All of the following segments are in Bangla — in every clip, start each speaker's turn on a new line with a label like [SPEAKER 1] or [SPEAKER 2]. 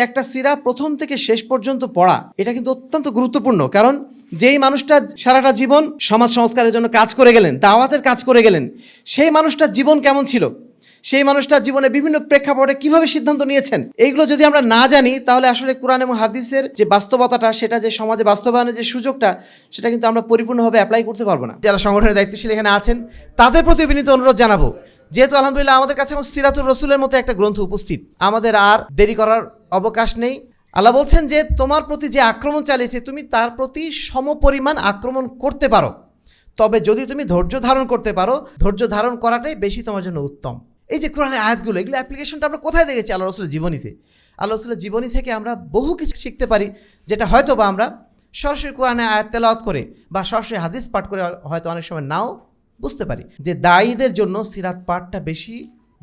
[SPEAKER 1] একটা সিরা প্রথম থেকে শেষ পর্যন্ত পড়া, এটা কিন্তু অত্যন্ত গুরুত্বপূর্ণ। কারণ যেই মানুষটা সারাটা জীবন সমাজ সংস্কারের জন্য কাজ করে গেলেন, দাওয়াতের কাজ করে গেলেন, সেই মানুষটার জীবন কেমন ছিল? সেই মানুষটার জীবনে বিভিন্ন প্রেক্ষাপটে কীভাবে সিদ্ধান্ত নিয়েছেন? এইগুলো যদি আমরা না জানি, তাহলে আসলে কোরআন এবং হাদিসের যে বাস্তবতাটা, সেটা যে সমাজে বাস্তবায়নের যে সুযোগটা, সেটা কিন্তু আমরা পরিপূর্ণভাবে অ্যাপ্লাই করতে পারব না। যারা সংগঠনের দায়িত্বশীল এখানে আছেন, তাদের প্রতি বিনীত অনুরোধ জানাব, যেহেতু আলহামদুলিল্লাহ আমাদের কাছে এখন সিরাতুর রসুলের মতো একটা গ্রন্থ উপস্থিত, আমাদের আর দেরি করার অবকাশ নেই। আল্লাহ বলছেন যে, তোমার প্রতি যে আক্রমণ চালিয়েছে, তুমি তার প্রতি সমপরিমাণ আক্রমণ করতে পারো। তবে যদি তুমি ধৈর্য ধারণ করতে পারো, ধৈর্য ধারণ করাটাই বেশি তোমার জন্য উত্তম। এই যে কোরআনের আয়াতগুলো, এগুলো অ্যাপ্লিকেশনটা আমরা কোথায় দেখেছি আল্লাহ রসুলের জীবনীতে? আল্লাহ রসুলের জীবনী থেকে আমরা বহু কিছু শিখতে পারি, যেটা হয়তো বা আমরা সরাসরি কোরআনে আয়াত তেলাওয়াত করে বা সরাসরি হাদিস পাঠ করে হয়তো অনেক সময় নাও বুঝতে পারি যে দায়ীদের জন্য সিরাত পাঠটা বেশি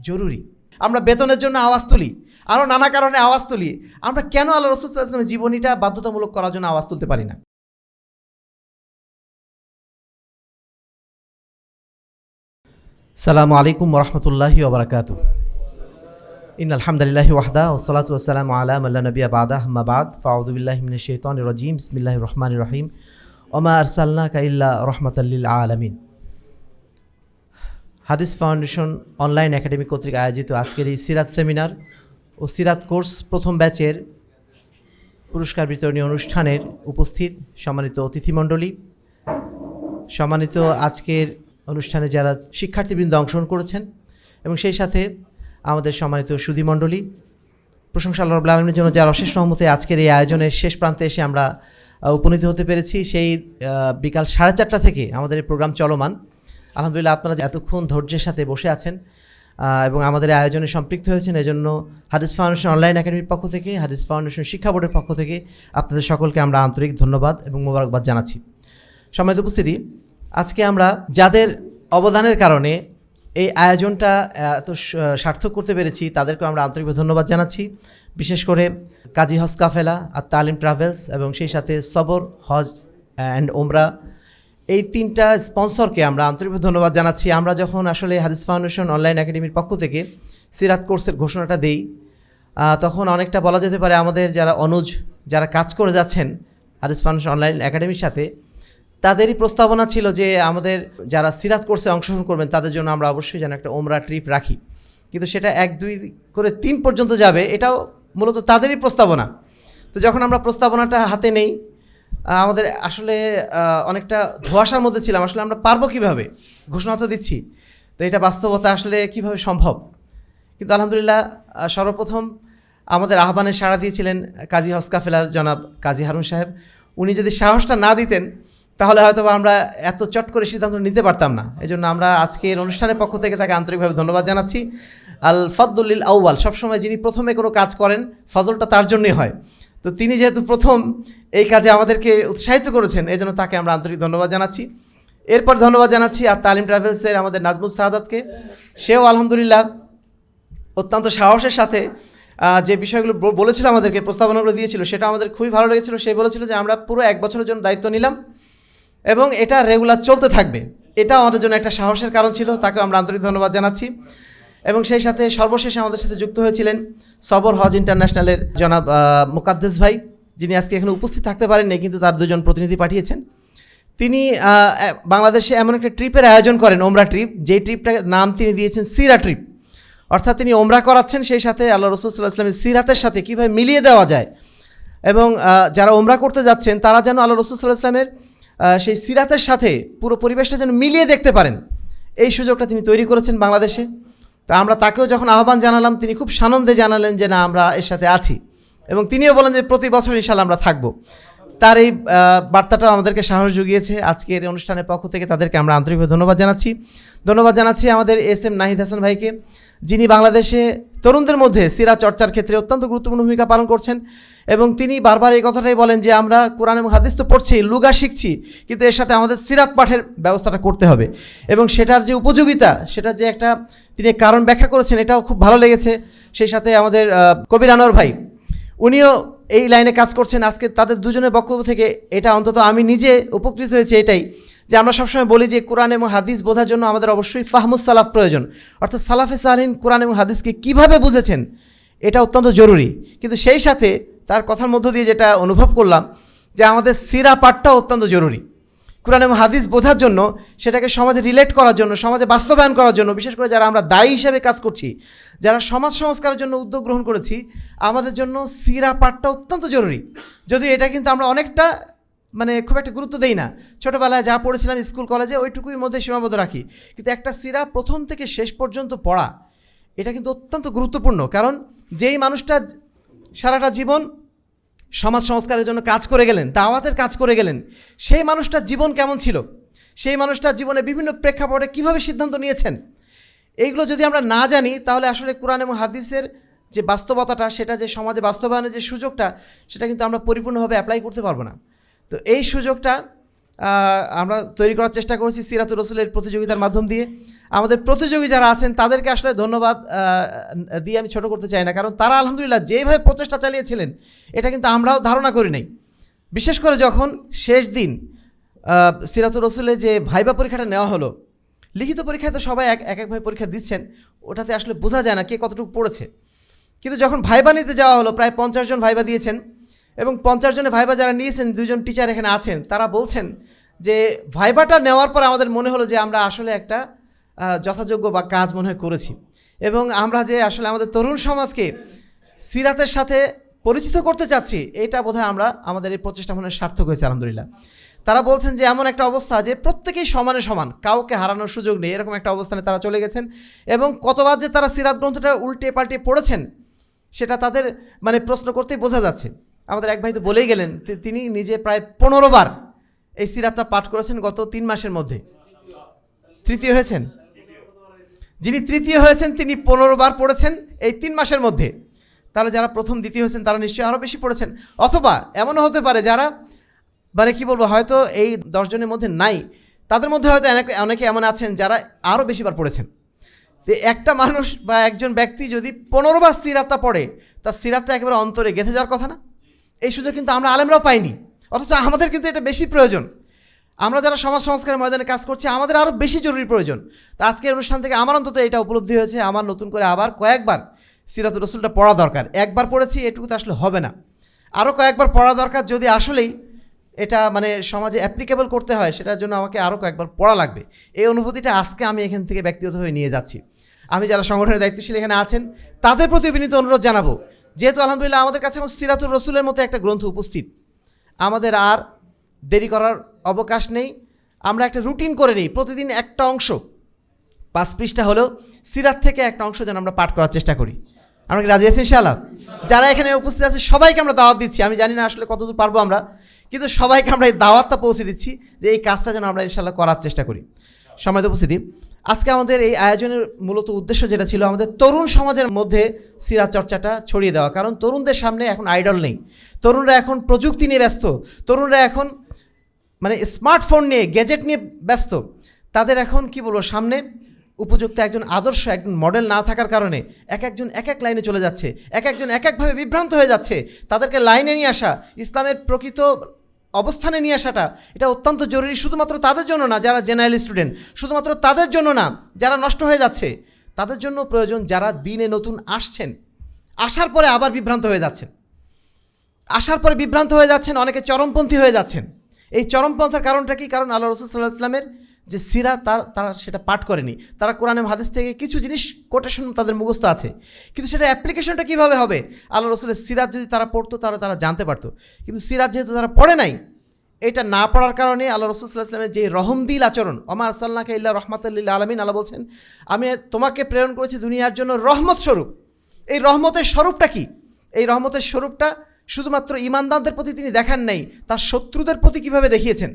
[SPEAKER 1] জরুরি। আমরা বেতনের জন্য আওয়াজ তুলি আরও নানা কারণে আওয়াজ তুলি, আমরা কেন আল্লাহ রসুল ইসলামের জীবনীটা বাধ্যতামূলক করার জন্য আওয়াজ তুলতে পারি না? সালামু আলাইকুম রহমতুল্লাহি ওবরাকাতু ইন আলহামদুলিল্লাহ ওয়াহদা ওসলাতু ওসালাম আলাম আল্লাহ নবী আবাদা মাবাদ ফাউদুবিল্লাহ মিন শেতন রজিম। বিসমিল্লাহ রহমান রহিম। ওমা আরসাল্লা কাইল্লা রহমতাল্লিল আলমিন। হাদিস ফাউন্ডেশন অনলাইন একাডেমি কর্তৃক আয়োজিত আজকের এই সিরাত সেমিনার ও সিরাত কোর্স প্রথম ব্যাচের পুরস্কার বিতরণী অনুষ্ঠানের উপস্থিত সম্মানিত অতিথিমণ্ডলী, সম্মানিত আজকের অনুষ্ঠানে যারা শিক্ষার্থীবৃন্দ অংশগ্রহণ করেছেন এবং সেই সাথে আমাদের সম্মানিত সুধীমণ্ডলী, প্রশংসা আল্লাহ আলমীর জন্য যার অশেষ সহমতে আজকের এই আয়োজনের শেষ প্রান্তে এসে আমরা উপনীত হতে পেরেছি। সেই বিকাল সাড়ে চারটা থেকে আমাদের এই প্রোগ্রাম চলমান। আলহামদুলিল্লাহ আপনারা এতক্ষণ ধৈর্যের সাথে বসে আছেন এবং আমাদের আয়োজনে সম্পৃক্ত হয়েছেন, এজন্য হাদিস ফাউন্ডেশন অনলাইন একাডেমির পক্ষ থেকে, হাদিস ফাউন্ডেশন শিক্ষা বোর্ডের পক্ষ থেকে আপনাদের সকলকে আমরা আন্তরিক ধন্যবাদ এবং মোবারকবাদ জানাচ্ছি। সম্মানিত উপস্থিতি, আজকে আমরা যাদের অবদানের কারণে এই আয়োজনটা এত সার্থক করতে পেরেছি তাদেরকে আমরা আন্তরিকভাবে ধন্যবাদ জানাচ্ছি। বিশেষ করে কাজী হজ কাফেলা আর তালিম ট্রাভেলস এবং সেই সাথে সবর, হজ অ্যান্ড ওমরা এই তিনটা স্পন্সরকে আমরা আন্তরিকভাবে ধন্যবাদ জানাচ্ছি। আমরা যখন আসলে হাদিস ফাউন্ডেশন অনলাইন একাডেমির পক্ষ থেকে সিরাত কোর্সের ঘোষণাটা দেই তখন অনেকটা বলা যেতে পারে আমাদের যারা অনুজ, যারা কাজ করে যাচ্ছেন হাদিস ফাউন্ডেশন অনলাইন একাডেমির সাথে, তাদেরই প্রস্তাবনা ছিল যে আমাদের যারা সিরাত কোর্সে অংশগ্রহণ করবেন, তাদের জন্য আমরা অবশ্যই যেন একটা ওমরা ট্রিপ রাখি। কিন্তু সেটা এক, দুই করে তিন পর্যন্ত যাবে, এটাও মূলত তাদেরই প্রস্তাবনা। তো যখন আমরা প্রস্তাবনাটা হাতে নেই আমাদের আসলে অনেকটা ধোয়াশার মধ্যে ছিলাম। আসলে আমরা পারব কীভাবে? ঘোষণা তো দিচ্ছি। তো এটা বাস্তবতা আসলে কীভাবে সম্ভব? কিন্তু আলহামদুলিল্লাহ সর্বপ্রথম আমাদের আহ্বানে সাড়া দিয়েছিলেন কাজী হসকাফেলার জনাব কাজী হারুন সাহেব। উনি যদি সাহসটা না দিতেন, তাহলে হয়তো আমরা এত চট করে সিদ্ধান্ত নিতে পারতাম না। এই জন্য আমরা আজকের অনুষ্ঠানের পক্ষ থেকে তাকে আন্তরিকভাবে ধন্যবাদ জানাচ্ছি। আল ফদ্দুল্লিল আউ্বাল সবসময় যিনি প্রথমে কোনো কাজ করেন, ফজলটা তার জন্যই হয়। তো তিনি যেহেতু প্রথম এই কাজে আমাদেরকে উৎসাহিত করেছেন এই জন্য তাকে আমরা আন্তরিক ধন্যবাদ জানাচ্ছি। এরপর ধন্যবাদ জানাচ্ছি আর তালিম ট্রাভেলসের আমাদের নাজমুল সাহাদাতকে সেও আলহামদুলিল্লাহ অত্যন্ত সাহসের সাথে যে বিষয়গুলো বলেছিল আমাদেরকে, প্রস্তাবনাগুলো দিয়েছিল, সেটা আমাদের খুবই ভালো লেগেছিল। সে বলেছিল যে আমরা পুরো এক বছরের জন্য দায়িত্ব নিলাম এবং এটা রেগুলার চলতে থাকবে। এটা আমাদের জন্য একটা সাহসের কারণ ছিল তাকে আমরা আন্তরিক ধন্যবাদ জানাচ্ছি। এবং সেই সাথে সর্বশেষে আমাদের সাথে যুক্ত হয়েছিলেন সবর হজ ইন্টারন্যাশনালের জনাব মোকাদ্দেস ভাই, যিনি আজকে এখানে উপস্থিত থাকতে পারেননি, কিন্তু তার দুজন প্রতিনিধি পাঠিয়েছেন। তিনি বাংলাদেশে এমন একটা ট্রিপের আয়োজন করেন, ওমরা ট্রিপ যেই ট্রিপটার নাম তিনি দিয়েছেন সিরা ট্রিপ। অর্থাৎ তিনি ওমরা করাচ্ছেন, সেই সাথে আল্লাহ রসুল সাল্লাহ ইসলামের সিরাতের সাথে কীভাবে মিলিয়ে দেওয়া যায়। এবং যারা ওমরা করতে যাচ্ছেন, তারা যেন আল্লাহ রসুল সাল্লাহ ইসলামের সেই সিরাতের সাথে পুরো পরিবেশটা যেন মিলিয়ে দেখতে পারেন। এই সুযোগটা তিনি তৈরি করেছেন বাংলাদেশে। তা আমরা তাকেও যখন আহ্বান জানালাম, তিনি খুব সানন্দে জানালেন যে না, আমরা এর সাথে আছি। এবং তিনিও বলেন যে প্রতি বছর ইনশাল্লাহ আমরা থাকব। তার এই বার্তাটাও বার্তাটা আমাদেরকে সাহস জুগিয়েছে। আজকের অনুষ্ঠানের পক্ষ থেকে তাদেরকে আমরা আন্তরিকভাবে ধন্যবাদ জানাচ্ছি। ধন্যবাদ জানাচ্ছি আমাদের এস এম নাহিদ হাসান ভাইকে, যিনি বাংলাদেশে তরুণদের মধ্যে সিরা চর্চার ক্ষেত্রে অত্যন্ত গুরুত্বপূর্ণ ভূমিকা পালন করছেন। এবং তিনি বারবার এই কথাটাই বলেন যে আমরা কোরআন এবং হাদিস তো পড়ছি, লুগা শিখছি, কিন্তু এর সাথে আমাদের সিরাত পাঠের ব্যবস্থাটা করতে হবে। এবং সেটার যে উপযোগিতা সেটা যে একটা তিনি কারণ ব্যাখ্যা করেছেন, এটাও খুব ভালো লেগেছে। সেই সাথে আমাদের কবির আনোয়ার ভাই, উনিও এই লাইনে কাজ করছেন। আজকে তাদের দুজনের বক্তব্য থেকে এটা অন্তত আমি নিজে উপকৃত হয়েছি এটাই যে আমরা সবসময় বলি যে কোরআন এবং হাদিস বোঝার জন্য আমাদের অবশ্যই ফাহমুস সালাফ প্রয়োজন। অর্থাৎ সালাফে সালিন কোরআন এবং হাদিসকে কীভাবে বুঝেছেন, এটা অত্যন্ত জরুরি। কিন্তু সেই সাথে তার কথার মধ্য দিয়ে যেটা অনুভব করলাম, যে আমাদের সিরা পাঠটা অত্যন্ত জরুরি। কোরআন এবং হাদিস বোঝার জন্য, সেটাকে সমাজে রিলেট করার জন্য, সমাজে বাস্তবায়ন করার জন্য, বিশেষ করে যারা আমরা দায়ী হিসেবে কাজ করছি, যারা সমাজ সংস্কারের জন্য উদ্যোগ গ্রহণ করেছি, আমাদের জন্য সিরা পাঠটা অত্যন্ত জরুরি। যদি এটা কিন্তু আমরা অনেকটা মানে খুব একটা গুরুত্ব দেই না। ছোটোবেলায় যা পড়েছিলাম স্কুল, কলেজে, ওইটুকুই মধ্যে সীমাবদ্ধ রাখি। কিন্তু একটা সিরা প্রথম থেকে শেষ পর্যন্ত পড়া, এটা কিন্তু অত্যন্ত গুরুত্বপূর্ণ। কারণ যেই মানুষটা সারাটা জীবন সমাজ সংস্কারের জন্য কাজ করে গেলেন, দাওয়াতের কাজ করে গেলেন, সেই মানুষটার জীবন কেমন ছিল? সেই মানুষটার জীবনে বিভিন্ন প্রেক্ষাপটে কীভাবে সিদ্ধান্ত নিয়েছেন? এইগুলো যদি আমরা না জানি, তাহলে আসলে কোরআন এবং হাদিসের যে বাস্তবতাটা, সেটা যে সমাজে বাস্তবায়নের যে সুযোগটা, সেটা কিন্তু আমরা পরিপূর্ণভাবে অ্যাপ্লাই করতে পারব না। তো এই সুযোগটা আমরা তৈরি করার চেষ্টা করেছি সিরাতুর রসুলের প্রতিযোগিতার মাধ্যম দিয়ে। আমাদের প্রতিযোগী যারা আছেন, তাদেরকে আসলে ধন্যবাদ দিয়ে আমি ছোট করতে চাই না। কারণ তারা আলহামদুলিল্লাহ যেভাবে প্রচেষ্টা চালিয়েছিলেন, এটা কিন্তু আমরাও ধারণা করি নাই। বিশেষ করে যখন শেষ দিন সিরাতুর রসুলের যে ভাইবা পরীক্ষাটা নেওয়া হলো, লিখিত পরীক্ষায় তো সবাই এক এক একভাবে পরীক্ষা দিচ্ছেন, ওটাতে আসলে বোঝা যায় না কে কতটুকু পড়েছে। কিন্তু যখন ভাইবা নিতে যাওয়া হলো, প্রায় পঞ্চাশ জন ভাইবা দিয়েছেন এবং পঞ্চাশ জনের ভাইবা যারা নিয়েছেন দুজন টিচার এখানে আছেন, তারা বলছেন যে ভাইবাটা নেওয়ার পর আমাদের মনে হলো যে আমরা আসলে একটা যথাযোগ্য বা কাজ মনে হয় করেছি। এবং আমরা যে আসলে আমাদের তরুণ সমাজকে সিরাতের সাথে পরিচিত করতে চাচ্ছি, এটা বোধহয় আমরা আমাদের এই প্রচেষ্টা মনে সার্থক হয়েছে, আলহামদুলিল্লাহ। তারা বলছেন যে এমন একটা অবস্থা যে প্রত্যেকেই সমানে সমান, কাউকে হারানোর সুযোগ নেই, এরকম একটা অবস্থানে তারা চলে গেছেন এবং কতবার যে তারা সিরাত গ্রন্থটা উল্টে পাল্টে পড়েছেন, সেটা তাদের মানে প্রশ্ন করতেই বোঝা যাচ্ছে। আমাদের এক ভাই তো বলেই গেলেন তিনি নিজে প্রায় পনেরো বার এই সিরাতটা পাঠ করেছেন গত তিন মাসের মধ্যে। তৃতীয় হয়েছেন? যিনি তৃতীয় হয়েছেন, তিনি পনেরো বার পড়েছেন এই তিন মাসের মধ্যে। তাহলে যারা প্রথম, দ্বিতীয় হয়েছেন, তারা নিশ্চয়ই আরও বেশি পড়েছেন। অথবা এমনও হতে পারে যারা মানে কী বলব, হয়তো এই দশজনের মধ্যে নাই, তাদের মধ্যে হয়তো অনেকে এমন আছেন যারা আরও বেশিবার পড়েছেন। তো একটা মানুষ বা একজন ব্যক্তি যদি পনেরো বার সিরাতটা পড়ে তার সিরাতটা একেবারে অন্তরে গেঁথে যাওয়ার কথা না? এই সুযোগ কিন্তু আমরা আলেমরাও পাইনি। অথচ আমাদের কিন্তু এটা বেশি প্রয়োজন। আমরা যারা সমাজ সংস্কারের ময়দানে কাজ করছি, আমাদের আরও বেশি জরুরি প্রয়োজন। তা আজকের অনুষ্ঠান থেকে আমার অন্তত এটা উপলব্ধি হয়েছে। আমার নতুন করে আবার কয়েকবার সিরাতুর রসুলটা পড়া দরকার। একবার পড়েছি, এটুকু তো আসলে হবে না। আরও কয়েকবার পড়া দরকার যদি আসলেই এটা মানে সমাজে অ্যাপ্লিকেবল করতে হয়, সেটার জন্য আমাকে আরও কয়েকবার পড়া লাগবে। এই অনুভূতিটা আজকে আমি এখান থেকে ব্যক্তিগতভাবে নিয়ে যাচ্ছি। আমি যারা সংগঠনের দায়িত্বশীল এখানে আছেন, তাদের প্রতি বিনীত অনুরোধ জানাব যেহেতু আলহামদুলিল্লাহ আমাদের কাছে এখন সিরাতুর রসুলের মতো একটা গ্রন্থ উপস্থিত, আমাদের আর দেরি করার অবকাশ নেই। আমরা একটা রুটিন করে নিই, প্রতিদিন একটা অংশ। পাঁচ পৃষ্ঠা হলেও সিরাত থেকে একটা অংশ যেন আমরা পাঠ করার চেষ্টা করি। আমরা কি রাজি আছি যারা এখানে উপস্থিত আছে, সবাইকে আমরা দাওয়াত দিচ্ছি। আমি জানি না আসলে কতদূর পারব আমরা, কিন্তু সবাইকে আমরা এই দাওয়াতটা পৌঁছে দিচ্ছি যে এই কাজটা যেন আমরা ইনশাল্লাহ করার চেষ্টা করি। সময় উপস্থিতি আজকে আমাদের এই আয়োজনের মূলত উদ্দেশ্য যেটা ছিল আমাদের তরুণ সমাজের মধ্যে সিরাত চর্চাটা ছড়িয়ে দেওয়া। কারণ তরুণদের সামনে এখন আইডল নেই। তরুণরা এখন প্রযুক্তি নিয়ে ব্যস্ত। তরুণরা এখন মানে স্মার্টফোন নিয়ে, গ্যাজেট নিয়ে ব্যস্ত। তাদের এখন কি বলব, সামনে উপযুক্ত একজন আদর্শ, একজন মডেল না থাকার কারণে এক একজন এক এক লাইনে চলে যাচ্ছে। এক একজন এক একভাবে বিভ্রান্ত হয়ে যাচ্ছে। তাদেরকে লাইনে নিয়ে আসা, ইসলামের প্রকৃত অবস্থানে নিয়ে আসাটা, এটা অত্যন্ত জরুরি শুধুমাত্র তাদের জন্য না, যারা জেনারেল স্টুডেন্ট, শুধুমাত্র তাদের জন্য না, যারা নষ্ট হয়ে যাচ্ছে, তাদের জন্য প্রয়োজন যারা দিনে নতুন আসছেন, আসার পরে আবার বিভ্রান্ত হয়ে যাচ্ছেন। আসার পরে বিভ্রান্ত হয়ে যাচ্ছেন, অনেকে চরমপন্থী হয়ে যাচ্ছেন। এই চরমপন্থার কারণটা কি? কারণ আল্লাহ রসুল সাল্লাহ ইসলামের যে সিরা তার, তারা সেটা পাঠ করেনি। তারা কোরআনে হাদিস থেকে কিছু জিনিস কোটেশন তাদের মুখস্থ আছে। কিন্তু সেটা অ্যাপ্লিকেশনটা কীভাবে হবে? আল্লাহ রসুলের সিরাত যদি তারা পড়তো, তাহলে তারা জানতে পারতো। কিন্তু সিরাত যেহেতু তারা পড়ে নাই, এটা না পড়ার কারণে আল্লাহ রসুল সাল্লাহ ইসলামের যে রহমদিল আচরণ অমার সাল্লাহকে ইল্লা রহমাতুল্লিল্লা আলমিন আল্লাহ বলছেন, আমি তোমাকে প্রেরণ করেছি দুনিয়ার জন্য রহমত স্বরূপ। এই রহমতের স্বরূপটা কি? এই রহমতের স্বরূপটা শুধুমাত্র ইমানদারদের প্রতি তিনি দেখান নাই, তার শত্রুদের প্রতি কীভাবে দেখিয়েছেন?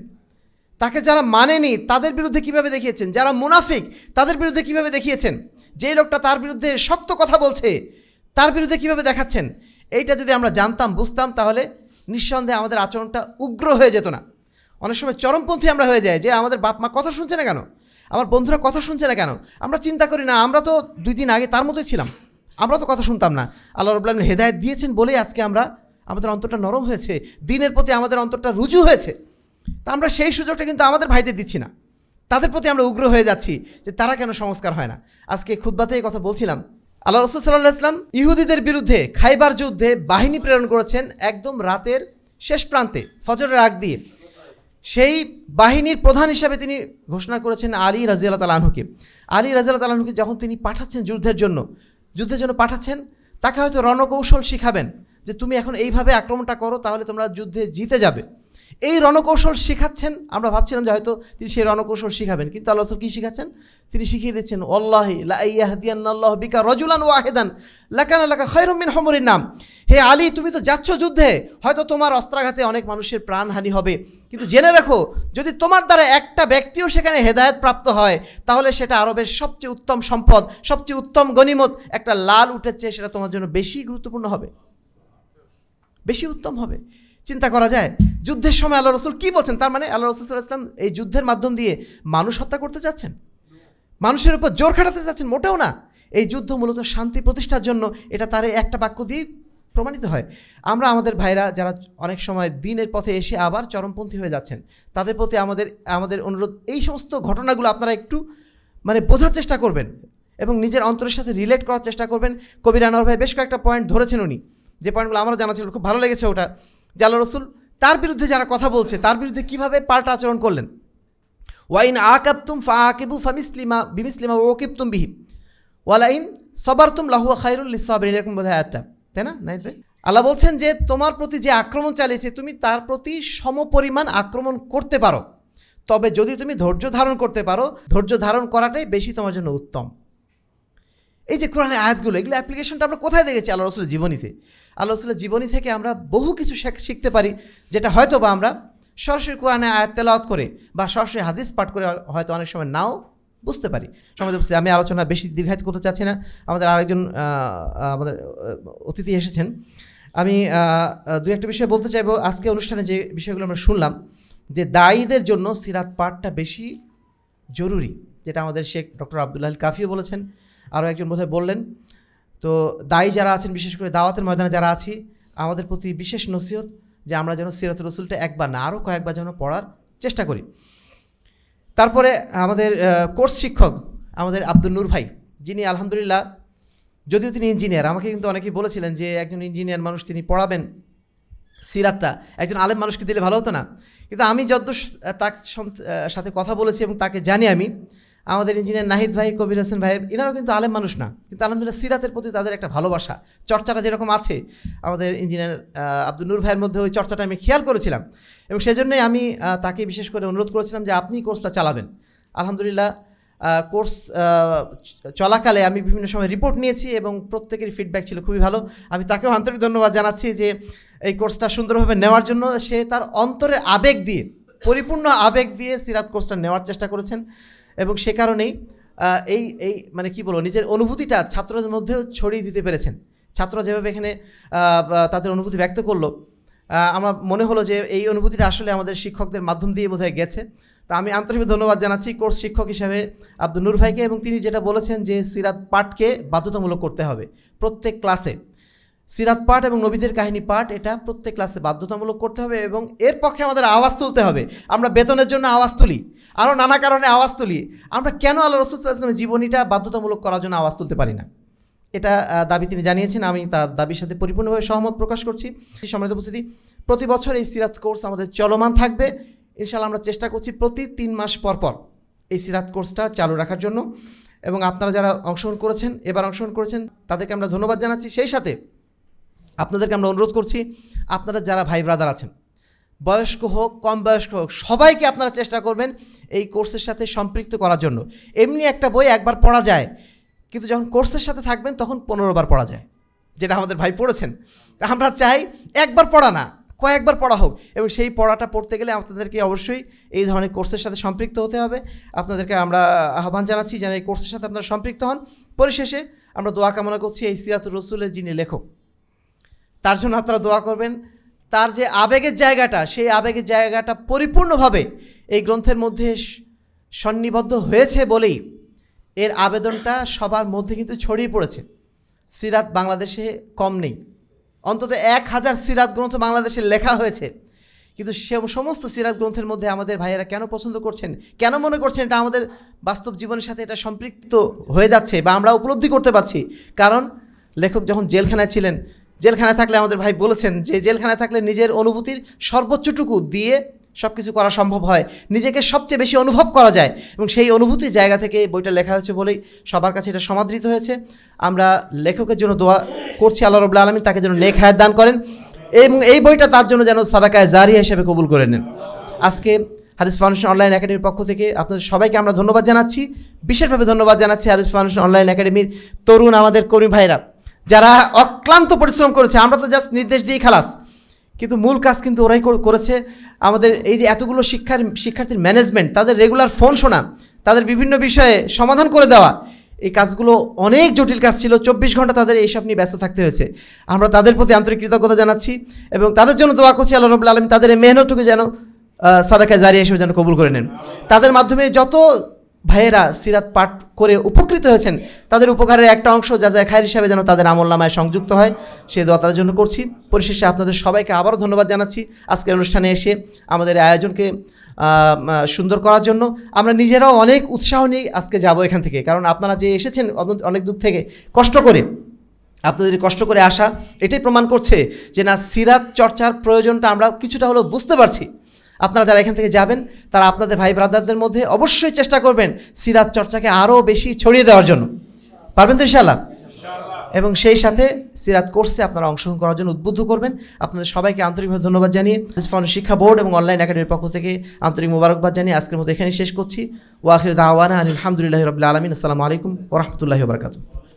[SPEAKER 1] তাকে যারা মানেনি, তাদের বিরুদ্ধে কীভাবে দেখিয়েছেন? যারা মুনাফিক, তাদের বিরুদ্ধে কীভাবে দেখিয়েছেন? যে লোকটা তার বিরুদ্ধে শক্ত কথা বলছে, তার বিরুদ্ধে কীভাবে দেখাচ্ছেন? এইটা যদি আমরা জানতাম, বুঝতাম, তাহলে নিঃসন্দেহে আমাদের আচরণটা উগ্র হয়ে যেত না। অনেক সময় চরমপন্থী আমরা হয়ে যাই যে, আমাদের বাপ মা কথা শুনছে না কেন? আমার বন্ধুরা কথা শুনছে না কেন? আমরা চিন্তা করি না, আমরা তো দুই দিন আগে তার মতোই ছিলাম। আমরা তো কথা শুনতাম না। আল্লাহ রবুল্লাহ হেদায়ত দিয়েছেন বলেই আজকে আমরা, আমাদের অন্তরটা নরম হয়েছে। দিনের প্রতি আমাদের অন্তরটা রুজু হয়েছে। তা আমরা সেই সুযোগটা কিন্তু আমাদের ভাইদের দিচ্ছি না। তাদের প্রতি আমরা উগ্র হয়ে যাচ্ছি যে তারা কেন সংস্কার হয় না। আজকে খুদ্বাতে এই কথা বলছিলাম। আল্লাহ রসুল সাল্লাহ ইসলাম ইহুদিদের বিরুদ্ধে খাইবার যুদ্ধে বাহিনী প্রেরণ করেছেন একদম রাতের শেষ প্রান্তে, ফজরের আগ দিয়ে। সেই বাহিনীর প্রধান হিসাবে তিনি ঘোষণা করেছেন আলী রাজিয়াল তালাহুকে আলী রাজিয়াল তালাহুকে যখন তিনি পাঠাচ্ছেন যুদ্ধের জন্য যুদ্ধের জন্য পাঠাচ্ছেন, তাকে হয়তো রণকৌশল শিখাবেন যে তুমি এখন এইভাবে আক্রমণটা করো, তাহলে তোমরা যুদ্ধে জিতে যাবে। এই রণকৌশল শেখাচ্ছেন, আমরা ভাবছিলাম যে হয়তো তিনি সেই রণকৌশল শিখাবেন, কিন্তু আল্লাহ কী শিখাচ্ছেন? তিনি শিখিয়ে দিচ্ছেন অল্লাহ লাহদিয়ান্লাহ বিকা রজুলান ওয়াহেদান, লাকান লাকা খৈরমিন হমরির নাম। হে আলী, তুমি তো যাচ্ছ যুদ্ধে, হয়তো তোমার অস্ত্রাঘাতে অনেক মানুষের প্রাণহানি হবে, কিন্তু জেনে রাখো, যদি তোমার দ্বারা একটা ব্যক্তিও সেখানে হেদায়ত প্রাপ্ত হয়, তাহলে সেটা আরবের সবচেয়ে উত্তম সম্পদ, সবচেয়ে উত্তম গণিমত, একটা লাল উঠেছে, সেটা তোমার জন্য বেশি গুরুত্বপূর্ণ হবে। বেশি উত্তম হবে। চিন্তা করা যায়? যুদ্ধের সময় আল্লাহ রসুল কী বলছেন? তার মানে আল্লাহ রসুল ইসলাম এই যুদ্ধের মাধ্যম দিয়ে মানুষ হত্যা করতে চাচ্ছেন মানুষের উপর জোর খাটাতে চাচ্ছেন মোটেও না। এই যুদ্ধ মূলত শান্তি প্রতিষ্ঠার জন্য এটা তার একটা বাক্য দিয়ে প্রমাণিত হয়। আমরা আমাদের ভাইরা যারা অনেক সময় দিনের পথে এসে আবার চরমপন্থী হয়ে যাচ্ছেন, তাদের প্রতি আমাদের আমাদের অনুরোধ, এই সমস্ত ঘটনাগুলো আপনারা একটু মানে বোঝার চেষ্টা করবেন এবং নিজের অন্তরের সাথে রিলেট করার চেষ্টা করবেন। কবির আনোয়ার ভাই বেশ কয়েকটা পয়েন্ট ধরেছেন উনি। যে পয়েন্টগুলো আমারও জানা ছিল, খুব ভালো লেগেছে ওটা। যে আল্লাহ রসুল, তার বিরুদ্ধে যারা কথা বলছে, তার বিরুদ্ধে কীভাবে পাল্টা আচরণ করলেন? ওয়াইন আকাবতুম ফা আকিবু ফামিসলিমা বিমিসলিমা ওকিবতুম বিহি। ওয়ালাইন সবারতুম লাহুয়া খাইরুল সাবরিন এরকম বোধ হয় একটা তাই না? ভাই আল্লাহ বলছেন যে, তোমার প্রতি যে আক্রমণ চালিয়েছে, তুমি তার প্রতি সমপরিমাণ আক্রমণ করতে পারো। তবে যদি তুমি ধৈর্য ধারণ করতে পারো, ধৈর্য ধারণ করাটাই বেশি তোমার জন্য উত্তম। এই যে কোরআনের আয়াতগুলো, এগুলো অ্যাপ্লিকেশনটা আমরা কোথায় দেখেছি আল্লাহ রসুলের জীবনীতে? আল্লাহ রসুলের জীবনী থেকে আমরা বহু কিছু শিখতে পারি, যেটা হয়তো বা আমরা সরাসরি কোরআনে আয়াত তেলাওয়াত করে বা সরাসরি হাদিস পাঠ করে হয়তো অনেক সময় নাও বুঝতে পারি। সময় বুঝতে আমি আলোচনা বেশি দীর্ঘায়িত করতে চাচ্ছি না। আমাদের আরেকজন আমাদের অতিথি এসেছেন। আমি দু একটা বিষয় বলতে চাইব। আজকে অনুষ্ঠানে যে বিষয়গুলো আমরা শুনলাম, যে দায়ীদের জন্য সিরাত পাঠটা বেশি জরুরি, যেটা আমাদের শেখ ডক্টর আবদুল্লাহ কাফিও বলেছেন। আরও একজন বোধহয় বললেন তো দায়ী যারা আছেন, বিশেষ করে দাওয়াতের ময়দানে যারা আছি, আমাদের প্রতি বিশেষ নসিহত যে আমরা যেন সিরাত রসুলটা একবার না, আরও কয়েকবার যেন পড়ার চেষ্টা করি। তারপরে আমাদের কোর্স শিক্ষক আমাদের আব্দুল নূর ভাই, যিনি আলহামদুলিল্লাহ, যদিও তিনি ইঞ্জিনিয়ার, আমাকে কিন্তু অনেকেই বলেছিলেন যে একজন ইঞ্জিনিয়ার মানুষ তিনি পড়াবেন সিরাতটা, একজন আলেম মানুষকে দিলে ভালো হতো না। কিন্তু আমি যত তার সাথে কথা বলেছি এবং তাকে জানি আমি। আমাদের ইঞ্জিনিয়ার নাহিদ ভাই, কবির হোসেন ভাই, এনারাও কিন্তু আলেম মানুষ না। কিন্তু আলহামদুলিল্লাহ সিরাতের প্রতি তাদের একটা ভালোবাসা, চর্চাটা যেরকম আছে, আমাদের ইঞ্জিনিয়ার আব্দুল নূর ভাইয়ের মধ্যে ওই চর্চাটা আমি খেয়াল করেছিলাম। এবং সেজন্যই আমি তাকে বিশেষ করে অনুরোধ করেছিলাম যে আপনি কোর্সটা চালাবেন। আলহামদুলিল্লাহ কোর্স চলাকালে আমি বিভিন্ন সময় রিপোর্ট নিয়েছি এবং প্রত্যেকেরই ফিডব্যাক ছিল খুবই ভালো। আমি তাকেও আন্তরিক ধন্যবাদ জানাচ্ছি যে এই কোর্সটা সুন্দরভাবে নেওয়ার জন্য সে তার অন্তরের আবেগ দিয়ে, পরিপূর্ণ আবেগ দিয়ে সিরাত কোর্সটা নেওয়ার চেষ্টা করেছেন। এবং সে কারণেই এই এই মানে কি বলব, নিজের অনুভূতিটা ছাত্রদের মধ্যেও ছড়িয়ে দিতে পেরেছেন। ছাত্ররা যেভাবে এখানে তাদের অনুভূতি ব্যক্ত করল আমার মনে হলো যে এই অনুভূতিটা আসলে আমাদের শিক্ষকদের মাধ্যম দিয়ে বোধহয় গেছে। তো আমি আন্তরিক ধন্যবাদ জানাচ্ছি কোর্স শিক্ষক হিসাবে আব্দুল নূর ভাইকে এবং তিনি যেটা বলেছেন যে সিরাত পাঠকে বাধ্যতামূলক করতে হবে প্রত্যেক ক্লাসে। সিরাত পাঠ এবং নবীদের কাহিনী পাঠ, এটা প্রত্যেক ক্লাসে বাধ্যতামূলক করতে হবে এবং এর পক্ষে আমাদের আওয়াজ তুলতে হবে। আমরা বেতনের জন্য আওয়াজ তুলি। আরও নানা কারণে আওয়াজ তুলি। আমরা কেন আল্লাহ রসুলামের জীবনীটা বাধ্যতামূলক করার জন্য আওয়াজ তুলতে পারি না? এটা দাবি তিনি জানিয়েছেন, আমি তার দাবির সাথে পরিপূর্ণভাবে সহমত প্রকাশ করছি। সম্মানিত উপস্থিতি, প্রতি বছর এই সিরাত কোর্স আমাদের চলমান থাকবে। ইনশাল্লাহ আমরা চেষ্টা করছি প্রতি তিন মাস পর পর এই সিরাত কোর্সটা চালু রাখার জন্য। এবং আপনারা যারা অংশগ্রহণ করেছেন, এবার অংশগ্রহণ করেছেন, তাদেরকে আমরা ধন্যবাদ জানাচ্ছি। সেই সাথে আপনাদেরকে আমরা অনুরোধ করছি, আপনারা যারা ভাই ব্রাদার আছেন বয়স্ক হোক কম বয়স্ক হোক, সবাইকে আপনারা চেষ্টা করবেন এই কোর্সের সাথে সম্পৃক্ত করার জন্য। এমনি একটা বই একবার পড়া যায়, কিন্তু যখন কোর্সের সাথে থাকবেন তখন পনেরো বার পড়া যায়, যেটা আমাদের ভাই পড়েছেন। তা আমরা চাই একবার পড়া না, কয়েকবার পড়া হোক, এবং সেই পড়াটা পড়তে গেলে আপনাদেরকে অবশ্যই এই ধরনের কোর্সের সাথে সম্পৃক্ত হতে হবে। আপনাদেরকে আমরা আহ্বান জানাচ্ছি যেন এই কোর্সের সাথে আপনারা সম্পৃক্ত হন। পরিশেষে আমরা দোয়া কামনা করছি এই সিরাতুর রসুলের যিনি লেখক, তার জন্য আপনারা দোয়া করবেন। তার যে আবেগের জায়গাটা, সেই আবেগের জায়গাটা পরিপূর্ণভাবে এই গ্রন্থের মধ্যে সন্নিবদ্ধ হয়েছে বলেই এর আবেদনটা সবার মধ্যে কিন্তু ছড়িয়ে পড়েছে। সিরাত বাংলাদেশে কম নেই। অন্তত এক হাজার সিরাত গ্রন্থ বাংলাদেশে লেখা হয়েছে। কিন্তু সে সমস্ত সিরাত গ্রন্থের মধ্যে আমাদের ভাইয়েরা কেন পছন্দ করছেন, কেন মনে করছেন এটা আমাদের বাস্তব জীবনের সাথে এটা সম্পৃক্ত হয়ে যাচ্ছে বা আমরা উপলব্ধি করতে পারছি? কারণ লেখক যখন জেলখানায় ছিলেন জেলখানায় থাকলে আমাদের ভাই বলেছেন যে জেলখানায় থাকলে নিজের অনুভূতির সর্বোচ্চটুকু দিয়ে সব কিছু করা সম্ভব হয়। নিজেকে সবচেয়ে বেশি অনুভব করা যায় এবং সেই অনুভূতির জায়গা থেকে বইটা লেখা হয়েছে বলেই সবার কাছে এটা সমাদৃত হয়েছে। আমরা লেখকের জন্য দোয়া করছি, আল্লাহ রবুল্লা আলমী তাকে যেন লেখ হায়াত দান করেন এবং এই বইটা তার জন্য যেন সাদাকায় জারিয়া হিসেবে কবুল করে নেন। আজকে হারিস ফাউন্ডেশন অনলাইন একাডেমির পক্ষ থেকে আপনাদের সবাইকে আমরা ধন্যবাদ জানাচ্ছি। বিশেষভাবে ধন্যবাদ জানাচ্ছি হারিস ফাউন্ডেশন অনলাইন একাডেমির তরুণ আমাদের কর্মী ভাইরা। যারা অক্লান্ত পরিশ্রম করেছে আমরা তো জাস্ট নির্দেশ দিয়েই খালাস। কিন্তু মূল কাজ কিন্তু ওরাই কর- করেছে। আমাদের এই যে এতগুলো শিক্ষার শিক্ষার্থীর ম্যানেজমেন্ট তাদের রেগুলার ফোন শোনা তাদের বিভিন্ন বিষয়ে সমাধান করে দেওয়া এই কাজগুলো অনেক জটিল কাজ ছিল। চব্বিশ ঘণ্টা তাদের এইসব নিয়ে ব্যস্ত থাকতে হয়েছে। আমরা তাদের প্রতি আন্তরিক কৃতজ্ঞতা জানাচ্ছি এবং তাদের জন্য দোয়া করছি আল্লাহ রবুল্লা আলম তাদের এই মেহনতটুকু যেন আহ, সাদাকা জারিয়া হিসেবে যেন কবুল করে নেন। তাদের মাধ্যমে যত ভাইয়েরা সিরাত পাঠ করে উপকৃত হয়েছেন। তাদের উপকারের একটা অংশ যা যায় খায়ের হিসাবে যেন তাদের আমল নামায় সংযুক্ত হয়। সে দোয়া তাদের জন্য করছি। পরিশেষে আপনাদের সবাইকে আবারও ধন্যবাদ জানাচ্ছি। আজকের অনুষ্ঠানে এসে আমাদের আয়োজনকে সুন্দর করার জন্য আমরা নিজেরাও অনেক উৎসাহ নিয়ে আজকে যাব এখান থেকে। কারণ আপনারা যে এসেছেন অনেক দূর থেকে, কষ্ট করে, আপনাদের কষ্ট করে আসা, এটাই প্রমাণ করছে যে না, সিরাত চর্চার প্রয়োজনটা আমরা কিছুটা হলেও বুঝতে পারছি। আপনারা যারা এখান থেকে যাবেন, তারা আপনাদের ভাই ব্রাদারদের মধ্যে অবশ্যই চেষ্টা করবেন সিরাত চর্চাকে আরও বেশি ছড়িয়ে দেওয়ার জন্য। পারবেন তো ইনশাল্লাহ এবং সেই সাথে সিরাত কোর্সে আপনারা অংশগ্রহণ করার জন্য উদ্বুদ্ধ করবেন। আপনাদের সবাইকে আন্তরিকভাবে ধন্যবাদ জানিয়ে ফাউন্ড শিক্ষা বোর্ড এবং অনলাইন একাডেমির পক্ষ থেকে আন্তরিক মোবারকবাদ জানিয়ে আজকের মতো এখানেই শেষ করছি। ওয়াখির দাওয়ানা আলহামদুলিল্লাহ রবিল্লা আলমিন। আসসালামু আলাইকুম ওরহমতুল্লাহি বারকাতু